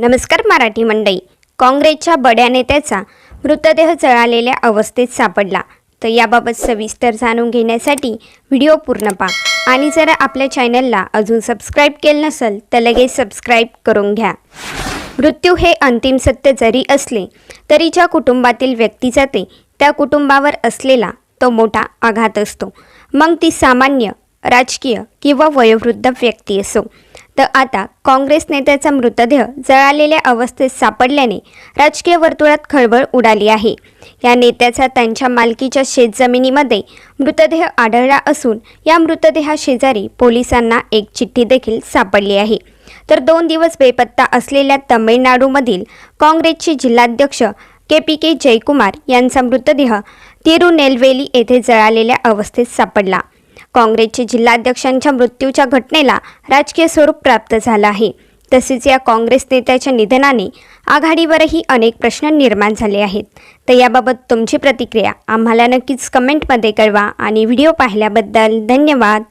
नमस्कार मराठी मंडई काँग्रेसच्या बड्या नेत्याचा मृतदेह जळालेल्या अवस्थेत सापडला. तर याबाबत सविस्तर जाणून घेण्यासाठी व्हिडिओ पूर्ण पहा. आणि जर आपल्या चॅनलला अजून सबस्क्राईब केलं नसेल तर लगेच सबस्क्राईब करून घ्या. मृत्यू हे अंतिम सत्य जरी असले तरी ज्या कुटुंबातील व्यक्ती जाते त्या कुटुंबावर असलेला तो मोठा आघात असतो. मग ती सामान्य राजकीय किंवा वयोवृद्ध व्यक्ती असो. तर आता काँग्रेस नेत्याचा मृतदेह जळालेल्या अवस्थेत सापडल्याने राजकीय वर्तुळात खळबळ उडाली आहे. या नेत्याचा त्यांच्या मालकीच्या शेतजमिनीमध्ये मृतदेह आढळला असून या मृतदेहाशेजारी पोलिसांना एक चिठ्ठी देखील सापडली आहे. तर दोन दिवस बेपत्ता असलेल्या तमिळनाडूमधील काँग्रेसचे जिल्हाध्यक्ष के पी के जयकुमार यांचा मृतदेह तिरुनेलवेली येथे जळालेल्या अवस्थेत सापडला. काँग्रेसचे जिल्हाध्यक्षांच्या मृत्यूच्या घटनेला राजकीय स्वरूप प्राप्त झालं आहे. तसेच या काँग्रेस नेत्याच्या निधनाने आघाडीवरही अनेक प्रश्न निर्माण झाले आहेत. तर याबाबत तुमची प्रतिक्रिया आम्हाला नक्कीच कमेंटमध्ये कळवा आणि व्हिडिओ पाहिल्याबद्दल धन्यवाद.